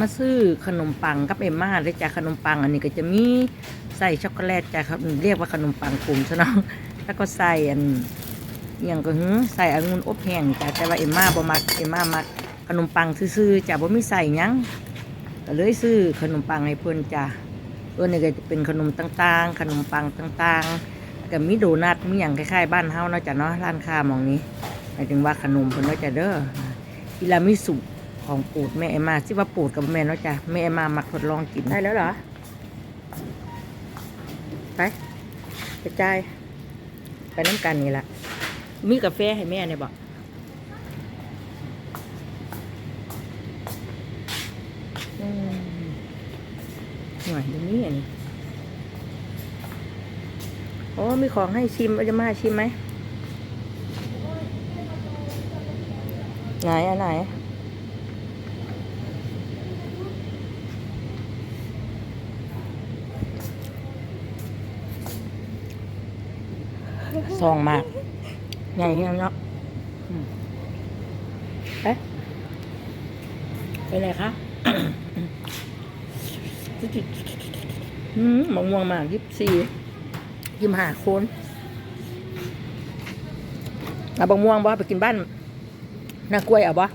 มาซื้อขนมปังกับเอมมาเลยจ้ะขนมปังอันนี้ก็จะมีใส่ช็อกโกแลตจ้ะครับเรียกว่าขนมปังกลุ่มซะเนาะแล้วก็ใส่อันอย่างก็หือใส่องุ่นอบแห้งจ้ะแต่ว่าเอมมาบ่มักเอมมามักขนมปังซื่อๆจ้ะบ่มีใส่ยังก็เลยซื้อขนมปังให้เพิ่อนจ้ะเออนี่ก็จะเป็นขนมต่างๆ ขนมปังต่างๆแล้วก็มีโดนัทมีหยังคล้ายๆ บ้านเฮาเนาะจ้ะเนาะร้านค้ามองนี้หมายถึงว่าขนมเพิ่นเนาะจ้ะเด้อทีรามิสุ ของปูดแม่เอมมาที่ว่าปูดกับแม่เนาะจ้ะแม่เอมมามักทดลองกินได้แล้วเหรอ ไปกระจายไปน้ำกันนี่แหละมีกาแฟให้แม่เนี่ยบอกอืมหน่อยเดี๋ยวนี้อันนี้โอ้มีของให้ชิมเอาจะมาชิมไหมไหนอันไหน ซองมาก ใหญ่เงี้ยเนาะอืมเป็นไรคะอืมมะม่วงมากยี่สิบสี่ยี่สิบห้าคนเอาบะม่วงบ่ไปกินบ้านนากล้วยเอาบ่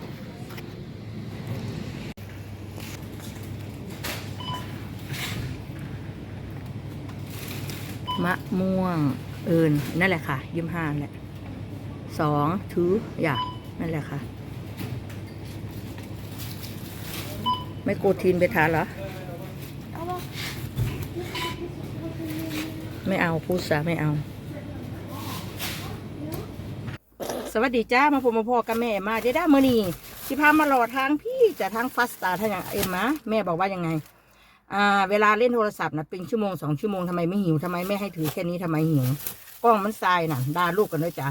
มะม่วง เอินนั่นแหละค่ะยี่ห้าแหละสองถืออย่านั่นแหละค่ะ ไม่โกทีนไปทานเหรอ ไม่เอาพูดซะไม่เอา สวัสดีจ้ามาพบมาพ่อกับแม่มาเจด้ามือนีที่พามาหลอทางพี่จะทางฟัสตาทางอย่างเอ็มมะแม่บอกว่ายังไงอ่าเวลาเล่นโทรศัพท์นะเป็นชั่วโมงสองชั่วโมงทำไมไม่หิวทำไมไม่ให้ถือแค่นี้ทำไมหิว กล้องมันทรายน่ะด่าลูกกันด้วยจ้ะ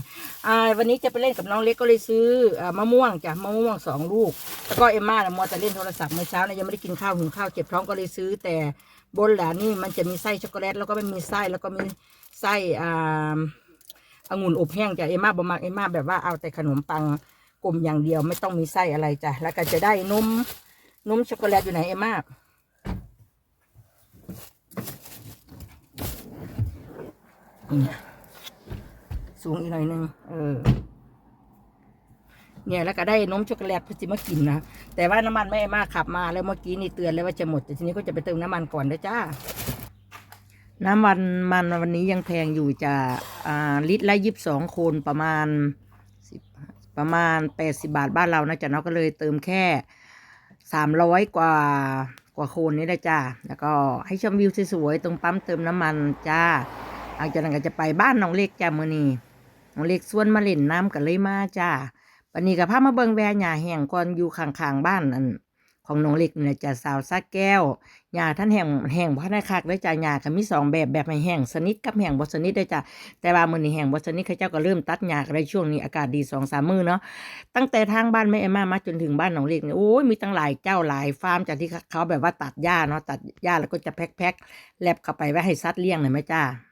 อ่าวันนี้จะไปเล่นกับน้องเล็กก็เลยซื้ออมะม่วงจ้ะมะม่วงสองลูก แล้วก็เอ็มม่าน่ะมัวแต่เล่นโทรศัพท์เมื่อเช้านะยังไม่ได้กินข้าวหุงข้าวเจ็บท้องก็เลยซื้อ แต่บนหลานนี่มันจะมีไส้ช็อกโกแลตแล้วก็ไม่มีไส้แล้วก็มีไส้อ่าองุ่นอบแห้งจ้ะเอ็มม่าบอมักเอ็มม่าแบบว่าเอาแต่ขนมปังกลมอย่างเดียวไม่ต้องมีไส้อะไรจ้ะแล้วก็จะได้นมนมช็อกโกแลตอยู่ไหนเอ็มม่าเนี่ย สูงอีกหน่อยหนึงเออ เนี่ยแล้วก็ได้นมช็อกโกแลตพอจะมากินนะแต่ว่าน้ำมันไม่มากขับมาแล้วเมื่อกี้นี่เตือนแล้วว่าจะหมดแต่ทีนี้ก็จะไปเติมน้ำมันก่อนนะจ้า น้ำมันมันวันนี้ยังแพงอยู่จะอ่าลิตรละยีิบสองคนประมาณสิบประมาณแปดสิบาทบ้านเรานะจ๊ะเนาะก็เลยเติมแค่สามร้อยกว่ากว่าคนนี่แหละจ้าแล้วก็ให้ชมวิวสวยๆตรงปั๊มเติมน้ำมันจ้าหลังจากนั้นก็จะไปบ้านน้องเล็กจ้ามือนี้ น้องเล็กส่วนมาเล่นน้ำกันเลยมาจ้าวันนี้กับพามาเบิงแวหญ้าแห้งก่อนอยู่ข้างๆบ้านอันของน้องเล็กเนี่ยจะสาวซักแก้วหญ้าท่านแห้งแห้งบ่ทันได้คักเลยจ้าหญ้าก็มีสองแบบแบบให้แห้งสนิทกับแห้งบ่สนิทได้จ้าแต่ว่ามื้อนี้แห้งบ่สนิทเขาเจ้าก็เริ่มตัดหญ้ากันได้ช่วงนี้อากาศดีสองสามมื้อเนาะตั้งแต่ทางบ้านแม่เอมมามาจนถึงบ้านน้องเล็กเนี่ยโอ้ยมีตั้งหลายเจ้าหลายฟาร์มจากที่เขาแบบว่าตัดหญ้าเนาะตัดหญ้าแล้วก็จะแพ็คๆแลบเข้าไปไว้ให้สัตว์เลี้ยงหน่อยไหมจ้า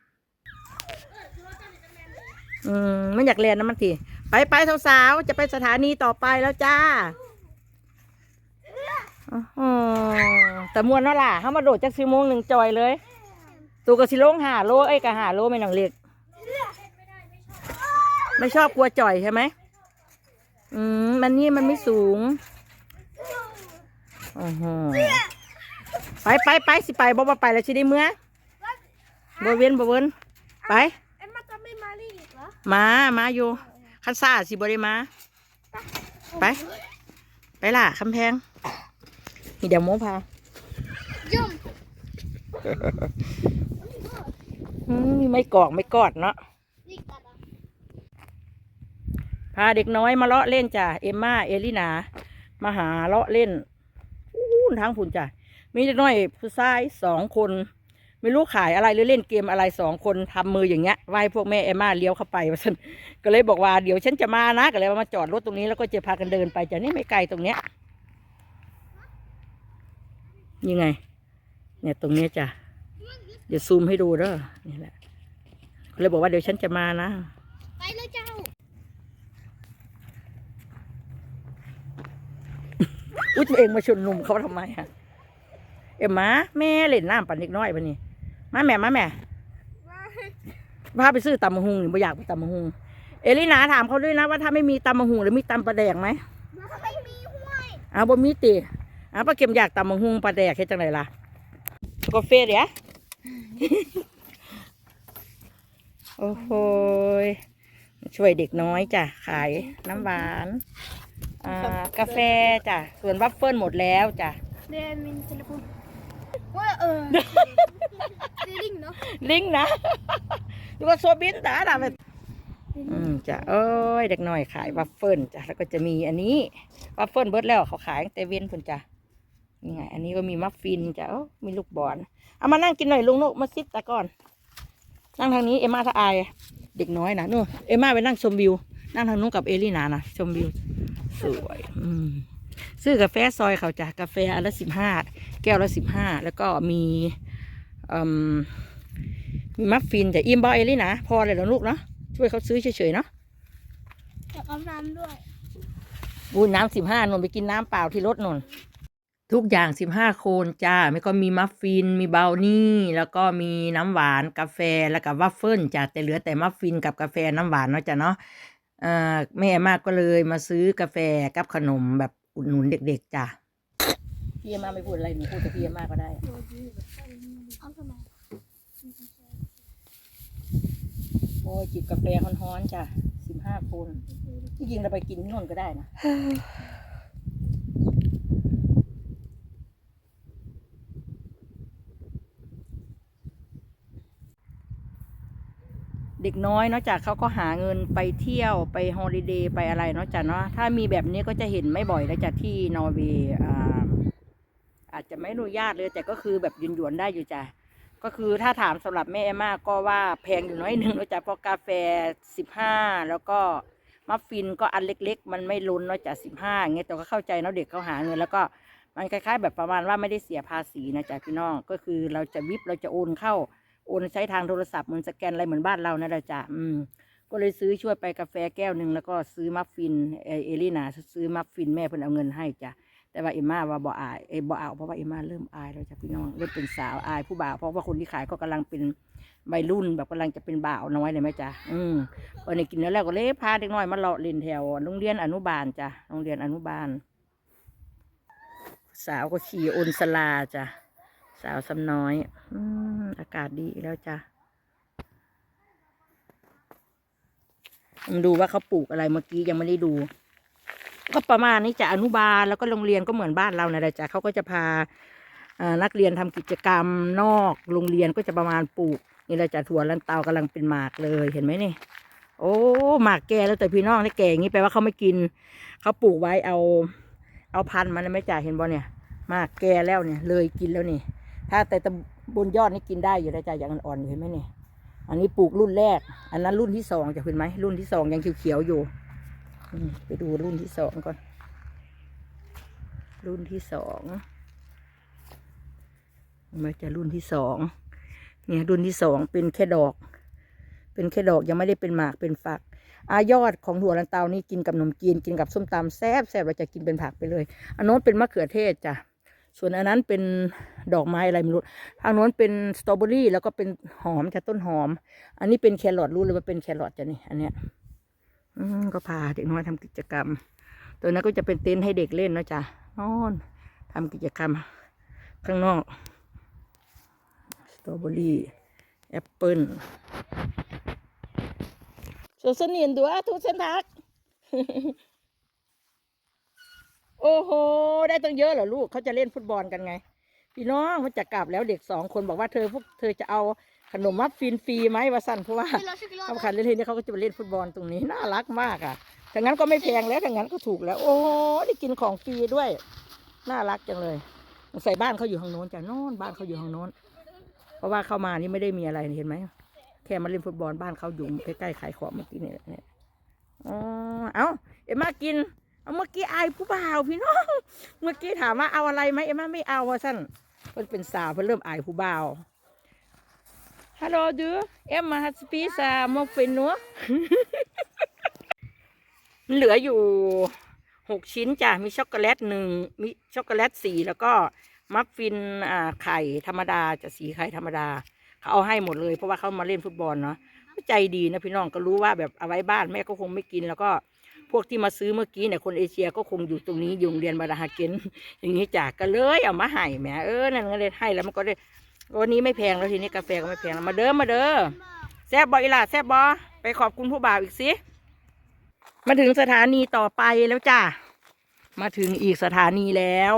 อืมไม่อยากเรียนนะมันทีไปไปสาวๆจะไปสถานีต่อไปแล้วจ้าอ๋อแต่มวนเนาะล่ะเขามาโดดจากสิโมงหนึ่งจอยเลยตูกระสิลงหาโลเอ้กะหาโลไม่หนังเล็กไม่ชอบกลัวจ่อยใช่ไหมอืมมันนี่มันไม่สูงโอ้โหไปไปไปสิไปบ่บ่ไปแล้วชิได้เมื่อบ่เวียนบ่เวินไป มามาอยู่คันซ่าสิบริมา ไป ไปล่ะคำแพง นี่เดี๋ยวโมพายุ่มอืมไม่กอกไม่กอดเนาะนี่กัดอะพาเด็กน้อยมาเลาะเล่นจ้ะเอมมาเอลินา มาหาเลาะเล่นอู้ทางผุนจ้ะมีเด็กน้อยผู้ชายสองคน ไม่รู้ขายอะไรหรือเล่นเกมอะไรสองคนทำมืออย่างเงี้ยไหว้พวกแม่เอมมาเลี้ยวเข้าไปว่าฉันก็เลยบอกว่าเดี๋ยวฉันจะมานะก็เลยมาจอดรถตรงนี้แล้วก็จะพากันเดินไปจ้ะนี่ไม่ไกลตรงเนี้ยยังไง เนี่ยตรงเนี้ยจ้ะเดี๋ยวซูมให้ดูเด้อนี่แหละก็เลยบอกว่าเดี๋ยวฉันจะมานะไปเลยเจ้าอุ้ยตัวเองมาชนหนุ่มเขาทำไมฮะเอ็มมาแม่เล่นน้ำปั่นเด็กน้อยปะนี่ มาแม่มาแม่พาไปซื้อตำมะฮุงหรือไม่อยากไปตำมะฮุงเอลินาถามเขาด้วยนะว่าถ้าไม่มีตำมะฮุงหรือมีตำปลาแดกไหมไม่มีห้วยอ้าวบ่มีติอ้าวป้าเข็มอยากตำมะฮุงปลาแดกเฮ็ดจังไดล่ะกาแฟเดี๋ยวโอ้โหยช่วยเด็กน้อยจ้ะขายน้ำหวานอ่ากาแฟจ้ะส่วนวัฟเฟิลหมดแล้วจ้ะเดมินเทเลโฟนว่าเออ เดลิงเนาะลิงก์นะดูว่าโซบินตาดาแบบอืมจ้ะโอ้ยเด็กน้อยขายวัฟเฟิลจ้ะแล้วก็จะมีอันนี้วัฟเฟิลเบิดแล้วเขาขายตั้งแต่เว้นพุ่นจ้ะนี่ไงอันนี้ก็มีมัฟฟินจ้ะโอ้มีลูกบอลเอามานั่งกินหน่อยลุงนกมาซิดตะก่อน นั่งทางนี้เอมมาถ้าอายเด็กน้อยนะนู่นเอมมาไปนั่งชมวิว นั่งทางนู้นกับเอลี่นานะชมวิว สวยอืมซื้อกาแฟซอยเขาจ้ะกาแฟอันละสิบห้าแก้วละสิบห้าแล้วก็มีอื มมีมัฟฟินแต่อิ่มบอเอลี่นะพอเลยเหรอลูกเนาะช่วยเขาซื้อเฉยๆเนาะแต่เอาน้ำด้วยบูน้ำสิบห้านนไปกินน้ำเปล่าที่รถนนทุกอย่างสิบห้าโคนจ้าไม่ก็มีมัฟฟิน มีเบลนี่ แล้วก็มีน้ำหวานกาแฟแล้วก็วัฟเฟิลจ้าแต่เหลือแต่มัฟฟินกับกาแฟน้ำหวานเนาะจ้ะเนาะเอ่อแม่มากก็เลยมาซื้อกาแฟกับขนมแบบอุดหนุนเด็กๆจ้ะ พี่มาไม่พูดอะไรหนูพูดกับพี่มากก็ได้ เอาทำไมโอ้ยจิบกาแฟฮ้อนๆจ้ะสิบห้าคนที่จริงเราไปกินที่นนก็ได้นะเด็กน้อยเนาะจากเขาก็หาเงินไปเที่ยวไปฮอลิเดย์ไปอะไรเนาะจ้ะเนาะถ้ามีแบบนี้ก็จะเห็นไม่บ่อยแล้วจ้ะที่นอร์เวย์อ่า อาจจะไม่อนุญาตเลยแต่ก็คือแบบหยวนๆได้อยู่จ้ะก็คือถ้าถามสำหรับแม่มากก็ว่าแพงอยู่น้อยหนึ่งเนาะจ้ะเพราะกาแฟสิบห้าแล้วก็มัฟฟินก็อันเล็ก ๆ มันไม่ล้นเนาะจ้ะสิบห้าเงี้ยแต่ก็เข้าใจเนาะเด็กเขาหาเงินแล้วก็มันคล้าย ๆ แบบประมาณว่าไม่ได้เสียภาษีนะจ๊ะพี่น้องก็คือเราจะวิบเราจะโอนเข้าโอนใช้ทางโทรศัพท์เหมือนสแกนอะไรเหมือนบ้านเรานั่นแหละจ้ะอืม ก็เลยซื้อช่วยไปกาแฟแก้วหนึ่งแล้วก็ซื้อมัฟฟินเอลีนาซื้อมัฟฟินแม่เพิ่นเอาเงินให้จ้ะ แต่ว่าเอ็มมาว่าบ่อายเอยบ่เอาเพราะว่าเอ็มมาเริ่มอายแล้วจ้ะพี่น้องเริ่มเป็นสาวอายผู้บ่าวเพราะว่าคนที่ขายก็กำลังเป็นวัยรุ่นแบบกำลังจะเป็นบ่าวน้อยเลยไหมจ๊ะอืมวันนี้กินแล้วแล้วก็เลยพาเด็กน้อยมาเลาะเล่นแถวโรงเรียนอนุบาลจ้ะโรงเรียนอนุบาล สาวก็ขี่อนสลาจ้ะสาวสำน้อยอืมอากาศดีแล้วจ้ะมาดูว่าเขาปลูกอะไรเมื่อกี้ยังไม่ได้ดู ก็ประมาณนี้จะอนุบาลแล้วก็โรงเรียนก็เหมือนบ้านเราเนี่ยแหละจ้ะเขาก็จะพานักเรียนทำกิจกรรมนอกโรงเรียนก็จะประมาณปลูกนี่แหละจ้ะถั่วลันเตากำลังเป็นหมากเลยเห็นไหมนี่ โอ้หมากแก่แล้วแต่พี่น้องนี่แก่อย่างนี้แปลว่าเขาไม่กินเขาปลูกไว้เอาเอาพันธุ์มันไม่จ่าเห็นบ่เนี่ยหมากแก่แล้วเนี่ย เลยกินแล้วนี่ ถ้าแต่ตบนยอดนี่กินได้อยู่แล้วจ้ะอย่างอ่อนๆอยู่เห็นไหมนี่อันนี้ปลูกรุ่นแรก อันนั้นรุ่นที่สองจะเห็นไหมรุ่นที่สองยังเขียวๆอยู่ ไปดูรุ่นที่สองก่อน รุ่นที่สองมาจะรุ่นที่สองเนี่ยรุ่นที่สองเป็นแค่ดอก เป็นแค่ดอกยังไม่ได้เป็นหมากเป็นฝัก อายอดของถั่วลันเตานี่กินกับขนมจีนกินกับส้มตำแซ่บแซ่บเราจะกินเป็นผักไปเลยอันโน้นเป็นมะเขือเทศจ้ะส่วนอันนั้นเป็นดอกไม้อะไรไม่รู้ทางโน้นเป็นสตรอเบอรี่แล้วก็เป็นหอมจากต้นหอม อันนี้เป็นแครอทรู้เลยว่าเป็นแครอทจ้ะนี่อันเนี้ย อืมก็พาเด็กน้อยทำกิจกรรม ตัวนั้นก็จะเป็นเต็นท์ให้เด็กเล่นนะจ้ะนอนทำกิจกรรม ข้างนอกสตรอเบอรี่แอปเปิ้ลสวนสนินตัวทุกเส้นทัก โอ้โห ได้ตั้งเยอะเหรอลูกเขาจะเล่นฟุตบอลกันไง พี่น้องมันจะกลับแล้วเด็กสองคนบอกว่าเธอพวกเธอจะเอา ขนมมัฟฟินฟรีไหมวะสั้นเพราะว่ากิโลชิกิโลเขาขันเล่นๆนี่เขาก็จะไปเล่นฟุตบอลตรงนี้น่ารักมากอะถ้างั้นก็ไม่แพงแล้วถ้างั้นก็ถูกแล้ว โอ้โหได้กินของฟรีด้วย น่ารักจังเลยใส่บ้านเขาอยู่ทางโน้นจ้ะโน้นบ้านเขาอยู่ทางโน้น เพราะว่าเข้ามานี่ไม่ได้มีอะไรเห็นไหมแค่มาเล่นฟุตบอลบ้านเขาอยู่ใกล้ๆขายของเมื่อกี้นี่แหละเนี่ยอ๋อเอาเอ็มมากินเอาเมื่อกี้อายผู้บ่าวพี่น้องเมื่อกี้ถามว่าเอาอะไรไหมเอ็มมาไม่เอาว่าสั้นเพิ่นเป็นสาวเพิ่นเริ่มอายผู้บ่าว ฮัลโหลดูเอ็มมาฮัสปีซามกเป็นนัวมันเหลืออยู่หกชิ้นจ้ะ มีช็อกโกแลตหนึ่งมีช็อกโกแลตสีแล้วก็มัฟฟินอ่าไข่ธรรมดาจะสีไข่ธรรมดา เขาเอาให้หมดเลย เพราะว่าเขามาเล่นฟุตบอลเนาะใจดีนะพี่น้องก็รู้ว่าแบบเอาไว้บ้านแม่ก็คงไม่กิน แล้วก็พวกที่มาซื้อเมื่อกี้เนี่ยคนเอเชียก็คงอยู่ตรงนี้อยู่โรงเรียนบาราฮาเกนอย่างนี้จ้ะก็เลยเอามาให้แหมเออนั่นก็เลยให้แล้วมันก็ได้ วันนี้ไม่แพงแล้วทีนี้กาแฟก็ไม่แพงแล้วมาเด้อมาเด้อแซบบออีหล่ะแซบบอไปขอบคุณผู้บ่าวอีกสิมาถึงสถานีต่อไปแล้วจ้ามาถึงอีกสถานีแล้ว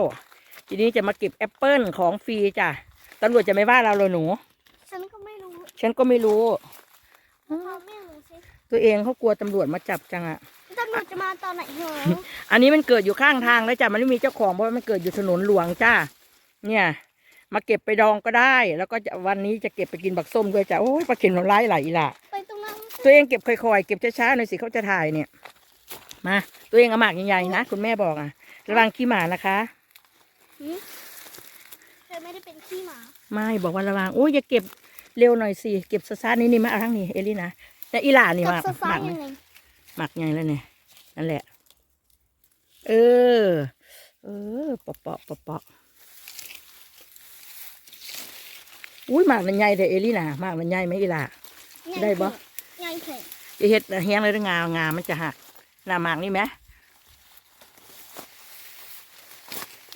ทีนี้จะมาเก็บแอปเปิลของฟรีจ้ะตำรวจจะไม่ว่าเราเลยหนู ฉันก็ไม่รู้ฉันก็ไม่รู้เขาไม่รู้สิตัวเองเขากลัวตำรวจมาจับจังอะตำรวจจะมาตอนไหนเหรออันนี้มันเกิดอยู่ข้างทางแล้วจ้ะมันไม่มีเจ้าของเพราะว่ามันเกิดอยู่ถนนหลวงจ้าเนี่ย มาเก็บไปดองก็ได้ แล้วก็จะวันนี้จะเก็บไปกินบักส้มด้วยจ้ะโอ้ยปลาเข็มน้ำลายไหลอีหล่ะ ไปตรงนั้นตัวเองเก็บค่อยๆเก็บช้าๆหน่อยสิเขาจะถ่ายเนี่ย มาตัวเองเอาหมากใหญ่ๆนะคุณแม่บอกอะ ระวังขี้หมานะคะหืมเธอไม่ได้เป็นขี้หมา ไม่บอกว่าระวังโอ้ยอย่าเก็บเร็วหน่อยสิเก็บซาๆนี่นี่มาเอาทั้งนี้เอลี่นะแต่อีหลานี่กับมากซาหซามากยังไงหมักใหญ่แล้วเนี่ยนั่นแหละ เออ เออปะเปาะปะเปาะ อุ้ยหมากมันใหญ่แต่เอลี่นะหมากมันใหญ่ไหมอีหลาได้ปะไงเถอะจะเฮ็ดแห้งเลยงางามันจะหักหน้าหมากนี่ไหม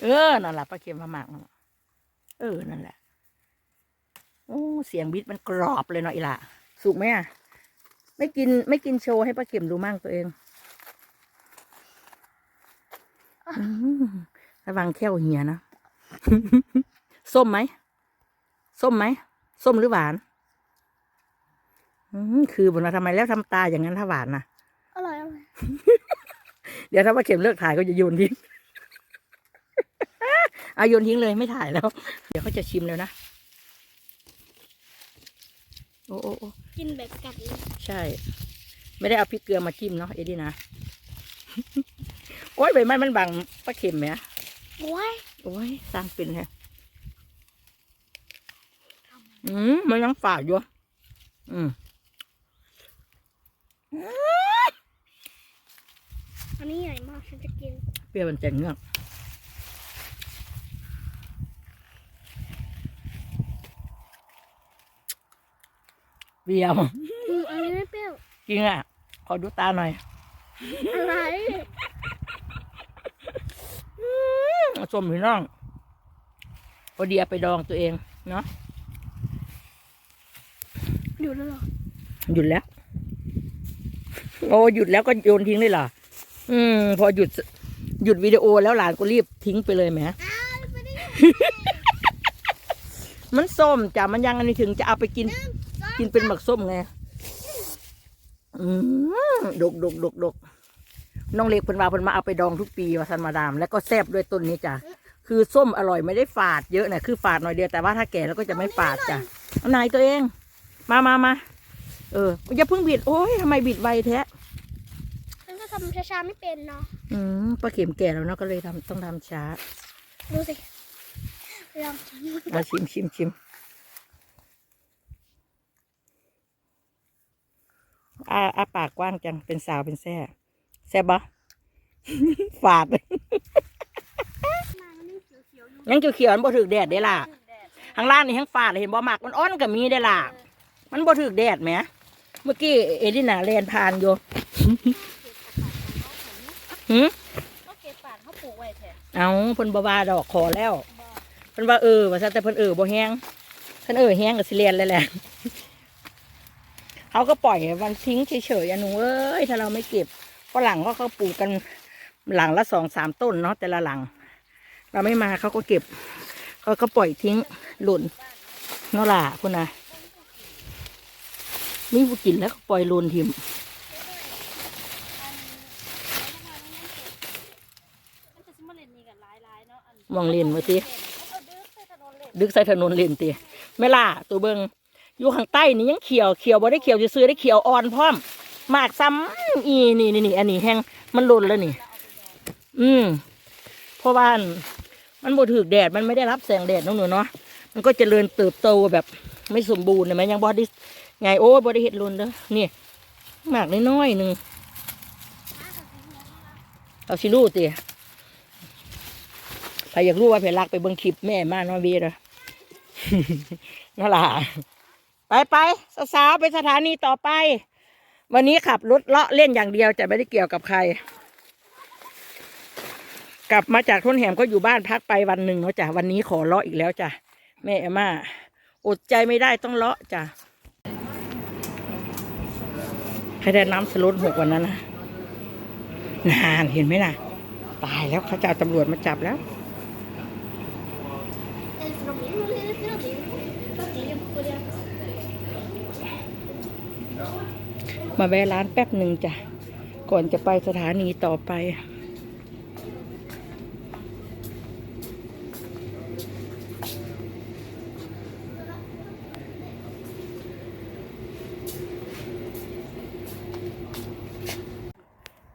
เออนั่นแหละป้าเค็มมาหมากนั่นล่ะเออนั่นแหละโอ้เสียงบิดมันกรอบเลยเนาะอีหล่ะสุกไหมอะไม่กินไม่กินโชว์ให้ป้าเข็มดูมั่งตัวเองอืมระวังแค่วเหียนะ ส้มไหม ส้มไหม ส้มหรือหวาน อืมคือบนมาทำไมแล้วทำตาอย่างนั้นถ้าหวานนะอร่อยอร่อยเดี๋ยวถ้าว่าเข็มเลิกถ่ายก็จะโยนทิ้ง เอาโยนทิ้งเลยไม่ถ่ายแล้ว เดี๋ยวเขาจะชิมแล้วนะ โอ้โอ้โอ้กินแบบกัดเลยใช่ ไม่ได้เอาพริกเกลือมาจิ้มเนาะเอ็ดดี้นะ โอ้ยใบไม้มันบังปลาเข็มไหมโอ้ยโอ้ยสร้างเป็นแฮะ อืมมันยังฝาดอยู่ อืมอันนี้ใหญ่มากฉันจะกิน เปรี้ยวมันจะเงือกเปรี้ยว อืมอันนี้ไม่เปรี้ยว จริงอะ ขอดูตาหน่อยอะไรส้มพี่น้องพอดีเอาไปดองตัวเองเนาะ อยู่แล้วเหรอ หยุดแล้ว โอ้หยุดแล้วก็โยนทิ้งเลยเหรอ อืม พอหยุด หยุดวิดีโอแล้วหลานก็รีบทิ้งไปเลยแหมมันส้มจ้ะมันยังอันนี้ถึงจะเอาไปกิน กินเป็นหมักส้มไง อืมดกดกดกดกน้องเล็กเพิ่นว่าเพิ่นมาเอาไปดองทุกปีว่าสันมาดาม แล้วก็แซ่บด้วยต้นนี้จ้ะคือส้มอร่อยไม่ได้ฝาดเยอะนะคือฝาดหน่อยเดียวแต่ว่าถ้าแก่แล้วก็จะไม่ฝาดจ้ะเอาไหนตัวเอง มามามาเอออย่าเพิ่งบิด โอ้ยทำไมบิดไวแท้ฉันก็ทำช้าๆไม่เป็นเนาะอืมปลาเข็มแก่แล้วเนาะก็เลยทำต้องทำช้า ดูสิลองชิมมาชิมชิมชิมอาอาปากกว้างจังเป็นสาวเป็นแซ่แซ่บปะฝาดยังเขียวๆมันบ่ถึกแดดได้ล่ะข้างล่างนี่ทั้งฝาดเลยเห็นบ่หมักมันอ้อนกับมีได้ล่ะ มันบ่ถึกแดดแหมเมื่อกี้เอดินาแลนผ่านอยู่หืมก็เก็บฝานเขาปลูกไว้แท้เอาเพิ่นบ่ว่าดอกขอแล้วเพิ่นว่าเออว่าซะแต่เพิ่นเออบ่แห้งเพิ่นเออแห้งก็สิเรียนเลยแหละเขาก็ปล่อยให้มันทิ้งเฉยๆอะหนูเอ้ยถ้าเราไม่เก็บฝรั่งก็เขาปลูกกันหลังละสองสามต้นเนาะแต่ละหลัง เราไม่มาเขาก็เก็บเขาก็ปล่อยทิ้งหล่นเนาะล่ะคุณนะ นี่ผู้กินแล้วก็ปล่อยหล่นทิมมันจะซิมาเล่นนี่กันหลายๆเนาะอันมองเล่นมาสิเอาดื้อใส่ถนนเล่นดึกใส่ถนนเล่นตีไม่ล่ะตัวเบิงอยู่ข้างใต้นี่ยังเขียวเขียวบ่ได้เขียวซื้อๆได้เขียวอ่อนพร้อมหมากซ้ำอีนี่นี่นี่อันนี้แห้งมันหล่นแล้วนี่ อืมเพราะว่ามันบ่ถือแดดมันไม่ได้รับแสงแดดน้องหนูเนาะมันก็เจริญเติบโตแบบไม่สมบูรณ์เลยไหมยังบอดี้ ไงโอ้บอดิเห็ดลุนเด้อนี่หมากน้อยๆหนึ่งเราสิรู้ติใครอยากรู้ว่าเพลักไปเบิ่งคลิปแม่มานอเวีเด้อนั่นล่ะไปไปสาวๆไปสถานีต่อไป วันนี้ขับรถเลาะเล่นอย่างเดียวจะไม่ได้เกี่ยวกับใคร กลับมาจากทุ่นแหมก็อยู่บ้านพักไปวันหนึ่งเนาะจ้ะวันนี้ขอเลาะอีกแล้วจ้ะแม่เอมม่าอดใจไม่ได้ต้องเลาะจ้ะ ให้ได้น้ำสลดหกวันนั้นนะนานเห็นไหมน่ะตายแล้วเขาจะเอาตำรวจมาจับแล้วมาแวะร้านแป๊บหนึ่งจ้ะ ก่อนจะไปสถานีต่อไป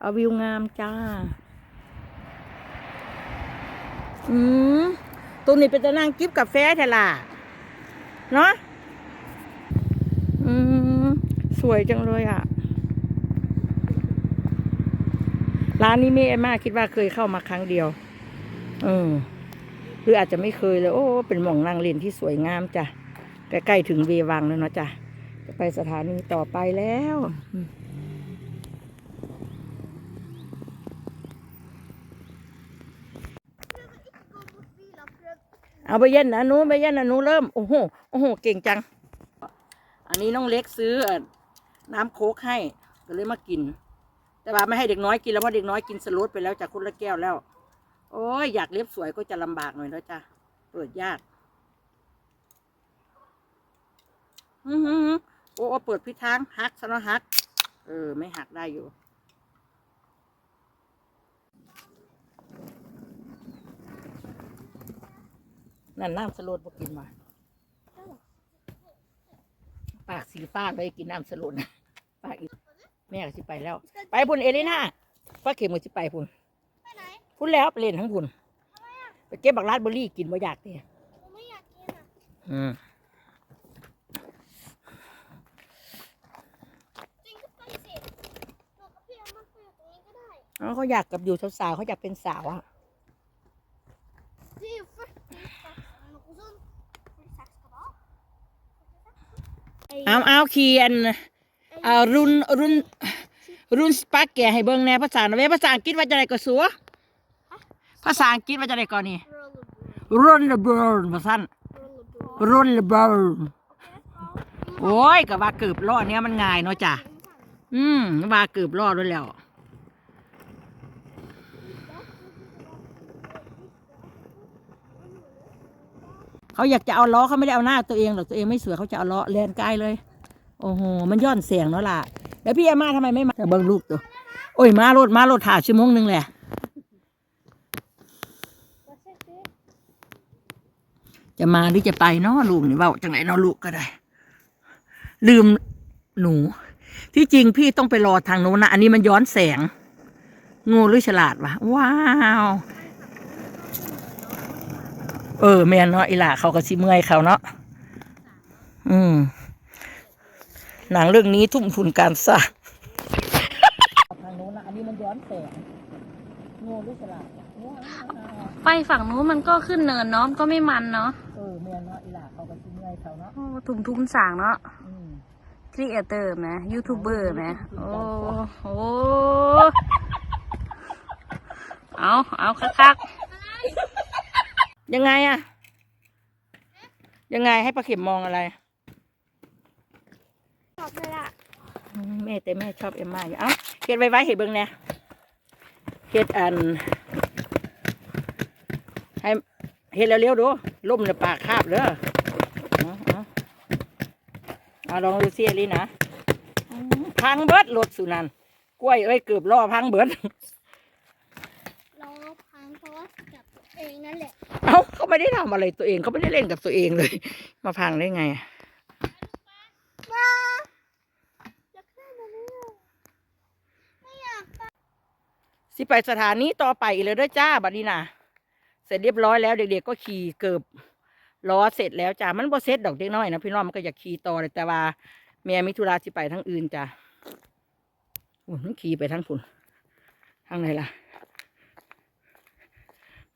เอาวิวงามจ้า อืมตรงนี้เป็นตะนั่งกิฟกาแฟแทล่ะ เนาะอืมสวยจังเลยอะ ร้านนี้ไม่เอมมาคิดว่าเคยเข้ามาครั้งเดียว เออ หรืออาจจะไม่เคยเลย โอ้ เป็นหม่องนั่งเล่นที่สวยงามจ้ะ ใกล้ๆถึงเววังแล้วเนาะจ้ะ จะไปสถานีต่อไปแล้ว เอาไปเย็นนะหนูไปเย็นนะหนูเริ่ม โอ้โห โอ้โห เก่งจัง อันนี้น้องเล็กซื้อน้ำโค้กให้ ก็เลยมากิน แต่ว่าไม่ให้เด็กน้อยกินแล้วเพราะเด็กน้อยกินสลดไปแล้วจากคนละแก้วแล้ว โอ้ยอยากเล็บสวยก็จะลำบากหน่อยแล้วจ้ะเปิดยาก อื้อหือโอ้โอเปิดพิทางหักซะนะหัก เออ ไม่หักได้อยู่ นั่นน้ำสลัดพอกินมา ปากสีฟ้าไปกินน้ำสลัดนะปากอีกแม่ก็สิไปแล้ว ไปพุ่นเอลิน่าพ่อเข็มก็สิไปพุ่นไปไหนพุ่นแล้วไปเล่นทั้งพุ่นไปเก็บบักลาดเบอร์รี่กินบ่อยากเตะผมไม่อยากกินอะอืมจริงก็ไปสิหนูกับพี่เอามาคุยอยู่ตรงนี้ก็ได้เอาเขาอยากกับอยู่สาวๆเขาอยากเป็นสาวอะ พี่ฟึ๊ดหนูก็ซุ่มฟึ๊ดซักกับอ๋อ เอาเอาเขียนเอารุนรุนรุนสปาแกให้เบิ่งแหน่ภาษาเวยภาษาอังกฤษว่าจะได้ก็สัวภาษาอังกฤษว่าจะได้ก่อนนี่โรลเลอร์บอลรุนระเบิร์นภาษาโรลเลอร์บอลรุนระเบิร์นโอ้ยก็ว่าเกือบรอดเนี้ยมันง่ายเนาะจ้ะอืมว่าเกือบรอดด้วยแล้ว เขาอยากจะเอาล้อเขาไม่ได้เอาหน้าตัวเองหรอกตัวเองไม่สวยเขาจะเอาล้อแลนใกล้เลย โอ้โหมันย้อนเสียงเนาะล่ะแล้วพี่อามาทำไมไม่มาแต่เบิ่งลูกตัวโอ้ยมารถมารถถ่าชั่วโมงหนึงแหละจะมาหรือจะไปเนาะลูกนี่เว่าจังไหนเนาะลูกก็ได้ ลืมหนู ที่จริงพี่ต้องไปรอทางโน้นนะอันนี้มันย้อนแสงโงูหรือฉลาดวะว้าว เออแม่นเนาะอีหล่าเขาก็สิเมื่อยเขาเนาะอืมหนังเรื่องนี้ทุ่มทุนการสร้างทางโน้นนะอันนี้มันย้อนแสงโงูหรือฉลาดวะว้าวไปฝั่งนู้นมันก็ขึ้นเนินเนาะมันก็ไม่มันเนาะเออแม่นเนาะอีหล่าเขาก็สิเมื่อยเขาเนาะโอ้ทุ่มทุ่มสางเนาะอืมครีเอเตอร์ไหมยูทูบเบอร์ไหมโอ้โหเอาเอาคัก ยังไงอะยังไงให้ป้าเข็มมองอะไร ชอบเลยล่ะอืมแม่แต่แม่ชอบเอ็มมาอยู่เอ้าเฮ็ดไว้ไว้เห็ดเบิ่งแหน่เฮ็ดอัน ให้เฮ็ดเร็วๆดูล่มในปากคาบเด้อเอาเอาเอาลองดูซิอลีนะอืมพังเบิดรถสุนันกล้วยเอ้ยเกือบล่อพังเบิด เราพังเพราะว่ากับตัวเอง นั่นแหละ เอ้าเขาไม่ได้ทำอะไรตัวเองเขาไม่ได้เล่นกับตัวเองเลย มาพังได้ไงอะมาจะขึ้นมาเรื่อยไม่อยากไปสิไปสถานีต่อไปอีกเลยเด้อจ้าบัดนี้นะเสร็จเรียบร้อยแล้วเด็กๆก็ขี่เกือบล้อเสร็จแล้วจ้ามันบ่เสร็จดอกเด็กน้อยนะพี่น้องมันก็อยากขี่ต่อเลยแต่ว่าแม่มิธุราสิไปทั้งอื่นจ้าโอ้ยมันขี่ไปทั้งพุ่นทางไหนล่ะ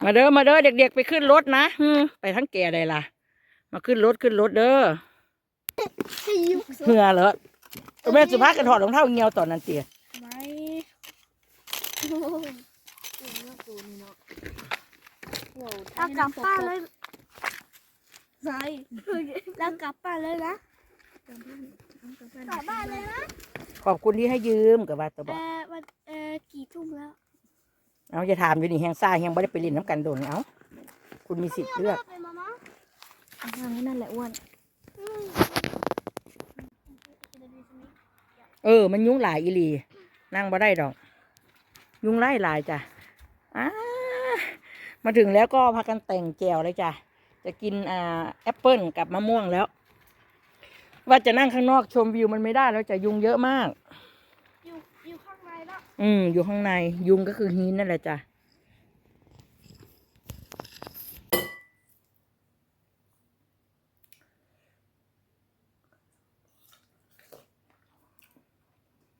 มาเด้อมาเด้อเด็กๆไปขึ้นรถนะฮึไปทั้งแก่เลยล่ะ มาขึ้นรถขึ้นรถเด้อให้ยุกเหือเหรอตัวแม่สุภาพกันถอดรองเท้าเงียวตอนนั้นเตี๋ยไม่โอ้ยตัวนี้ตัวนี้เนาะเอากลับบ้านเลยใช่แล้วกลับบ้านเลยนะกลับบ้านเลยนะขอบคุณที่ให้ยืมกับว่าตัวบเออกอวันเออกี่ทุ่มแล้ว เอาจะถามอยู่นี่แหงซ่าแหงไม่ได้ไปเล่นน้ำกันโดนเอาคุณมีสิทธิ์เลือกไปมาม่านั่นแหละอ้วนอืมเออ มันยุงหลายอีหลี นั่งบ่ได้ดอก ยุงไล่หลายจ้ะอ้ามาถึงแล้วก็พากันแต่งแจวเลยจ้ะ จะกินอ่าแอปเปิลกับมะม่วงแล้ว ว่าจะนั่งข้างนอกชมวิวมันไม่ได้แล้วจะยุงเยอะมากอยู่ อืมอยู่ข้างในยุงก็คือฮีนนั่นแหละจ้ะ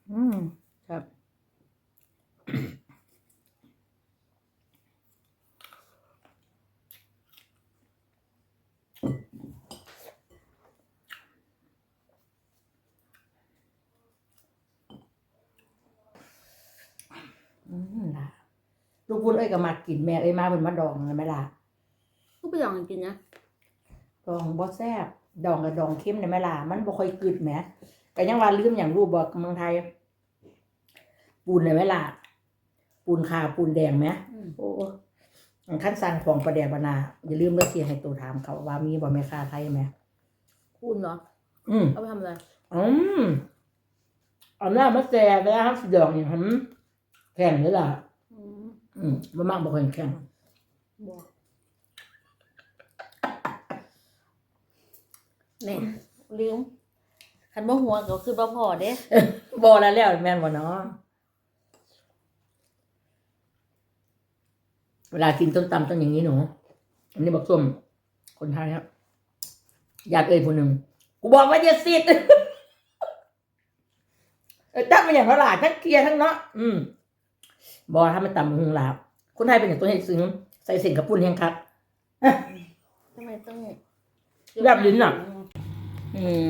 อืม ครับ อืม ล่ะลูกคุณเอ้ยก็มากินแม่เอ้ยมาเป็นมาดองเลยไหมล่ะกูไปลองกินนะดองบ่แซ่บดองกับดองเข้มเลยไหมล่ะมันบ่ค่อยกึดแหมก็ยังว่าลืมอย่างรูปบอกเมืองไทย ปูนเลยไหมล่ะปูนขาวปูนแดงไหมโอ้อันขั้นสั่งของประเดี๋ยวบานาอย่าลืมเลือกเสียให้ตัวถามเขาว่ามีบ่แม่ค้าไทยไหมคูณเหรออืมเอาไปทำอะไรอืมเอาหน้ามาแซ่แล้วครับสีดองอย่างผม แข็งเลยล่ะ อืมอืมบ่มากบ่ค่อยแข็งบอกเนี่ยลืมคันบ่หัวก็คือบ่พอเด้บอแล้วแล้วแม่นบ่เนาะเวลากินต้มตำต้องอย่างนี้หนูอันนี้บอกส้มคนไทยครับญาติเอ่ยผู้หนึ่งกูบอกว่าอย่าสิทธิ์เออตั้งมาอย่างละหลายทั้งเคลียร์ทั้งเนาะอืม บอถ้ามันตำหงลาบคนไทยเป็นอย่างตัวให้ซึ้งใส่เส้นกับปุ้นแห้งคัดทำไมต้องแบบลิ้นอะอืม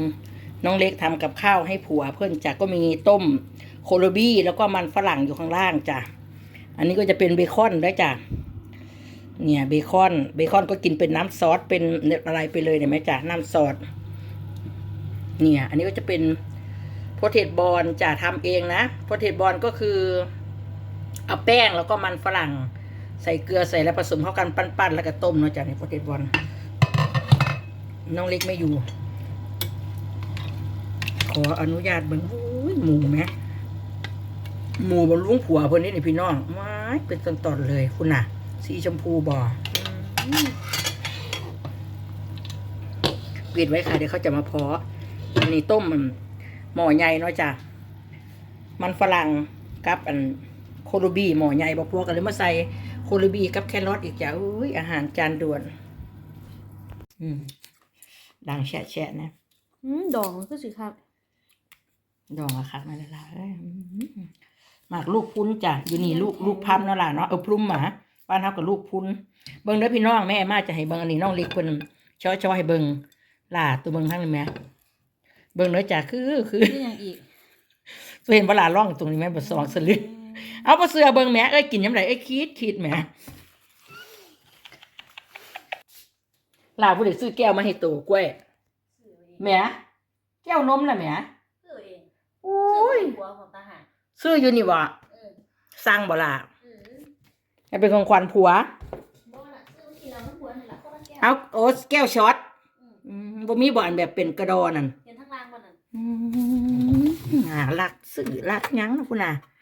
น้องเล็กทำกับข้าวให้ผัวเพื่อนจ้ะก็มีต้มโคโลบี้แล้วก็มันฝรั่งอยู่ข้างล่างจ้ะอันนี้ก็จะเป็นเบคอนด้วยจ้ะเนี่ยเบคอนเบคอนก็กินเป็นน้ำซอสเป็นอะไรไปเลยเนี่ยไหมจ้ะน้ำซอสเนี่ย อันนี้ก็จะเป็นโพเทตบอลจ้ะทำเองนะโพเทตบอลก็คือ เอาแป้งแล้วก็มันฝรั่งใส่เกลือใส่แล้วผสมเข้ากันปั้นๆแล้วก็ต้มเนาะจ้ะในโพเทตบอลน้องเล็กไม่อยู่ ขออนุญาตเบิ่งโอ้ยหมูไหมหมูบนลุงผัวเพิ่นนี่นี่พี่น้องว้ายเป็นตอนๆเลยคุณน่ะ สีชมพูบ่อปิดไว้ค่ะเดี๋ยวเขาจะมาเพาะอันนี้ต้มมันหม้อใหญ่เนาะจ้ะมันฝรั่งกับอัน โคโลบีหม้อใหญ่บอกพวกกันเลยมาใส่โคโลบีกับแครอทอีกจ้ะอุ้ยอาหารจานด่วน อืมดังแฉะแฉะๆนะอืมดองมันคือสิครับ ดองอะค่ะมาละลายเลยอืมหมากลูกพุ้นจ้ะอยู่นี่ลูกลูกพัมนั่นแหละเนาะเออพรุ่มหมาบ้านเฮากับลูกพุ้น เบิ่งเด้อพี่น้องแม่มาจะให้เบิ่งอันนี้น้องเล็กเพิ่นช่อช่อให้เบิ่งล่าตัวเบิ่งข้างนี้แม่เบิ่งเด้อจ้ะคือคือนี่ยังอีกตัวเห็นบ่ล่ะร่องตรงนี้แม่บ่สองสลึง เอาบ่เสือเบิ่งแม่เอ้ยกินยามใดเอ้ยคิดคิดแม่ล่าผู้ใดซื้อแก้วมาให้ตัวกล้วยแม่แก้วนมน่ะแม่ซื้อเองโอ้ซื้อยหัวของทหารซื้ออยู่นี่บ่เออสั่งบ่ล่ะเออให้เป็นของขวัญผัวบ่ล่ะซื้อกินแล้วมันหัวนี่ล่ะคนละแก้วเอาโอ้แก้วช็อตอืมอืมบ่มีบ่อันแบบเป็นกระดอนั่นเห็นทั้งล่างบ่นั่นอืมอ่าลักสื่อลักหยังนะคุณน่ะก็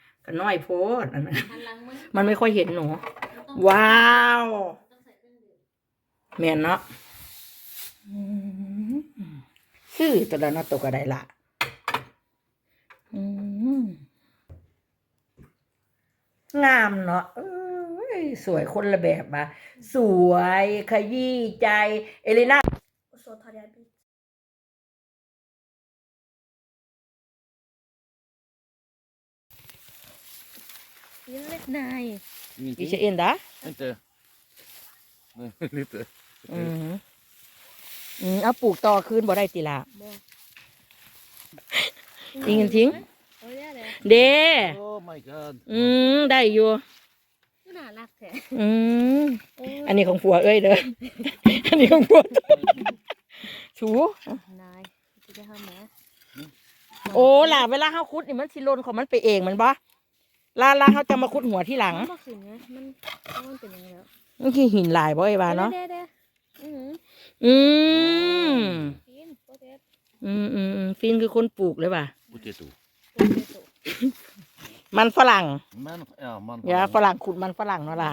น้อยโพดอันนั้นหันหลังมึงมันไม่ค่อยเห็นหนูมันต้องว้าวต้องใส่เครื่องดื่มแม่นเนาะอืมซื้อตัวละเนาะตัวก็ได้ละอืมงามเนาะเอ้ยสวยคนละแบบมาสวยขยี้ใจ เอลิน่าโซทาริอาบิ เยอะเล็กนาย Wie is je in daar? Inte. Lite. อืมอืมเอาปลูกต่อคืนบ่ได้ติละบ่ทิ้งกันทิ้งโอ้ยเลยเด้ Oh my god. อืมได้อยู่ก็น่ารักแท้อืมโอ้ยอันนี้ของผัวเอ้ยเด้อ อันนี้ของผัวถูนายจะได้ทำไหมโอ้ล่ะเวลาเฮาคุดนี่มันสิหลนของมันไปเองแมันบ่ ลาลาเฮาจะมาคุดหัวที่หลัง มันบ่ขึ้นไงมันมันเป็นยังไงแล้วมันคือหินหลายบ่ไอ้บาเนาะเด้เด้อือหืออืมกินโปเตตอืมอืมอืมฟินคือคนปลูกเลยป่ะ Potato. โปเตโตมันฝรั่ง Men, ja, man. อย่าฝรั่งขุดมันฝรั่งเนาะล่ะ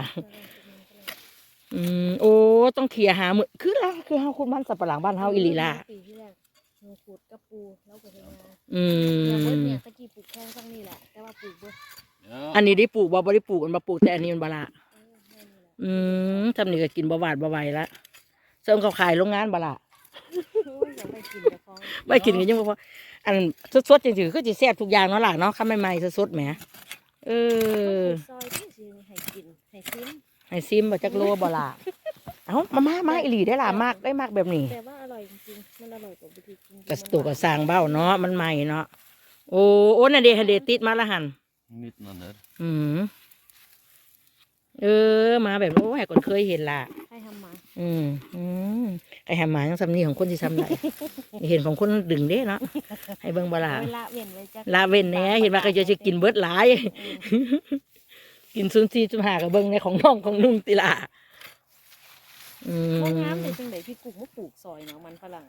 อืมโอ้ต้องเคลียร์หามือคือละคือเฮาขุดมันสับปะหลังบ้านเฮาอีหลีล่ะปีที่แรกหนูขุดกับปูแล้วก็เฮ็ดนาอืเนี่ยเบิดมเนี่ยตะกี้ปลูกแค่ฟังนี่แหละแต่ว่าปลูกบ่ Ja. อันนี้ได้ปลูกบ่บ่ได้ปลูกมันบ่ปลูกแต่อันนี้มันบ่ละเออแม่นี่แหละอืมทำนี่ก็กินบ่หวาดบ่ไหวละเสริมเขาขายโรงงานบ่ละโอ้ยอยากไปกินกับฟองไม่กินกันยังบ่พออันสดๆจริงๆคือสิแซ่บทุกอย่างเนาะล่ะเนาะคันใหม่ๆสดๆแหมเออซอยที่สิให้กินให้ซิมให้ซิมบ่จักโลบ่ล่ะเอ้ามามามาอีหลีได้ล่ะมากได้มากแบบนี้แต่ว่าอร่อยจริงๆมันอร่อยกว่าบุตรีกินกระตุกกระสร้างเบ้าเนาะมันใหม่เนาะโอ้โอ้น่ะเดฮะเดติดมาละหัน Mitten där. อืมเออ มาแบบโอ้ยคนเคยเห็นละให้ทำมาอืมอืมไอแฮมหมายังสำนีของคนที่ทำไรเห็นของคนดึงเด้เนาะให้เบิ่งบลาเวลาเว้นไว้จักลาเว้นแหน่เห็นว่าก็จะจะกินเบิดหลาย กินซุนซีจุมหากับเบิ่งในของน้องของนุ่งติละอืมโอ้งามเลยจังไดพี่กุ๊กมาปลูกซอยเนาะมันฝรั่ง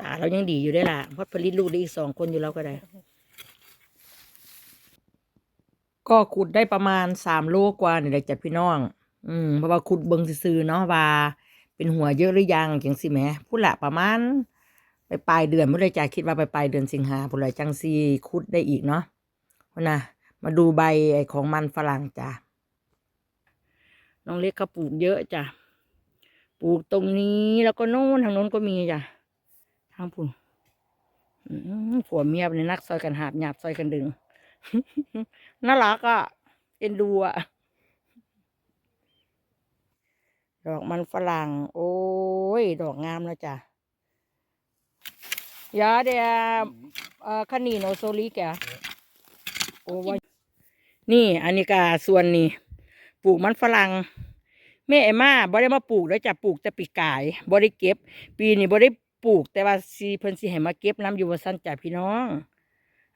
ตาเรายังดีอยู่ได้ล่ะเพราะผลิตลูกได้อีกสองคนอยู่แล้วก็ได้ ก็ขุดได้ประมาณสามโลกว่านี่แหละจ้ะพี่น้อง อืมเพราะว่าขุดเบิงซื่อๆเนาะว่า เป็นหัวเยอะหรือยังจังสิแหมพูดละประมาณไปปลายเดือนพุ่นเลยจ้ะคิดว่าไปปลายเดือนสิงหาพุ่นเลยจังซีขุดได้อีกเนาะนะมาดูใบไอ้ของมันฝรั่งจ้ะน้องเล็กเขาปลูกเยอะจ้ะปลูกตรงนี้แล้วก็โน่นทางโน้นก็มีจ้ะทางพุ่นผัวเมียเป็นนักซอยกันหาบหยาบซอยกันดึง น่ารักอะ เอ็นดูอะ ดอกมันฝรั่ง โอ้ย ดอกงามแล้วจ้ะยาเดียเอ่อคานีโนโซลิแกโอ้ยนี่อันนี้ก็ส่วนนี้ปลูกมันฝรั่งแม่ไอ้มาบ่ได้มาปลูกแล้วจะปลูกแต่ปีกายบ่ได้เก็บ ปีนี้บ่ได้ปลูกแต่ว่าสีเพิ่นสิให้มาเก็บน้ำอยู่ว่าซั่นจ้ะพี่น้อง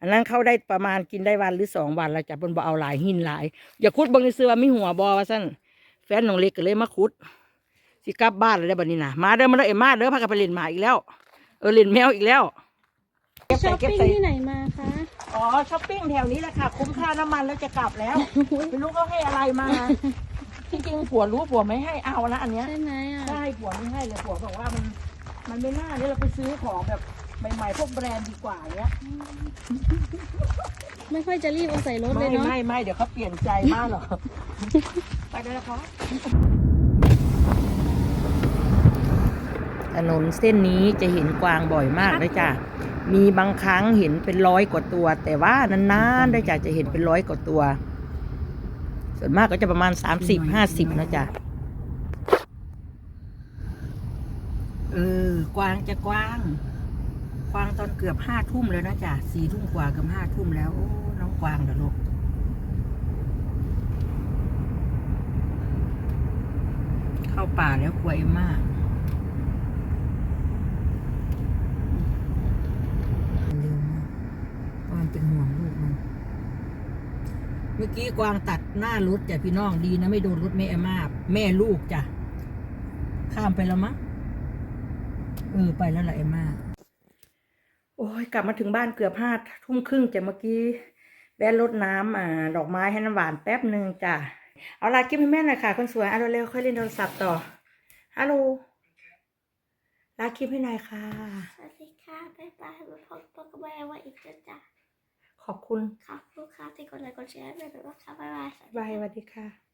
อันนั้นเข้าได้ประมาณกินได้วันหรือสองวันแล้วจ้ะเพิ่นบ่เอาหลายหินหลาย อย่าขุดเบิ่งซื่อว่ามีหัวบ่ว่าซั่นแฟนน้องเล็กก็เลยมาขุดสิกลับบ้านแล้วได้บัดนี้นะมาเด้อมาเด้อเอ็มมาเด้อพากันไปเล่นหมาอีกแล้ว เออเล่นแมวอีกแล้วช้อปปิ้งที่ไหนมาคะ อ๋อช้อปปิ้งแถวนี้แหละค่ะ คุ้มค่าน้ำมันแล้วจะกลับแล้วไม่รู้เขาให้อะไรมาที่จริงผัวรู้ผัวไม่ให้เอานะอันเนี้ยใช่ไหมอะใช่ผัวไม่ให้เลยผัวบอกว่ามัน มันไม่น่าเนี่ยเราไปซื้อของแบบ ใหม่ๆพวกแบรนด์ดีกว่าเนี้ยไม่ค่อยจะรีบเอาใส่รถเลไม่ยเนาะไม่ไม่เดี๋ยวเขาเปลี่ยนใจมากหรอกไปได้แล้วคะถนนเส้นนี้จะเห็นกวางบ่อยมากเลยจ้ะ มีบางครั้งเห็นเป็นร้อยกว่าตัว แต่ว่านานๆได้จ้ะจะเห็นเป็นร้อยกว่าตัว ส่วนมากก็จะประมาณสามสิบห้าสิบนะจ๊ะเออกวางจะกวาง กวางตอนเกือบห้าทุ่มแล้วนะจ๊ะสี่ทุ่มกว่ากือบห้าทุ่มแล้วโอ้น้องกวางเด้อลูกเข้าป่าแล้วกลัวเอ็มมากเร็วมากเพราะมันเป็นห่วงลูกมันเมื่อกี้กวางตัดหน้ารถจ้ะพี่น้องดีนะไม่โดนรถแม่เอ็มมาแม่ลูกจ้ะข้ามไปแล้วมั้งเออไปแล้วแหละเอ็มมา โอ้ยกลับมาถึงบ้านเกือบห้าทุ่มครึ่งจ้ะเมื่อกี้แวะรดน้ำอ่าดอกไม้ให้น้ำหวานแป๊บหนึ่งจ้ะเอาลากิ๊บให้แม่หน่อยค่ะคนสวยเอาเร็วๆค่อยเล่นโทรศัพท์ต่อฮัลโหลลาคลิปให้หน่อยค่ะสวัสดีค่ะบ๊ายบายมาพบกับแม่ว่าอีกจะจ้ะขอบคุณขอบคุณค่ะที่กดไลค์กดแชร์ด้วยแบบว่าค่ะบ๊ายบายบายสวัสดีค่ะ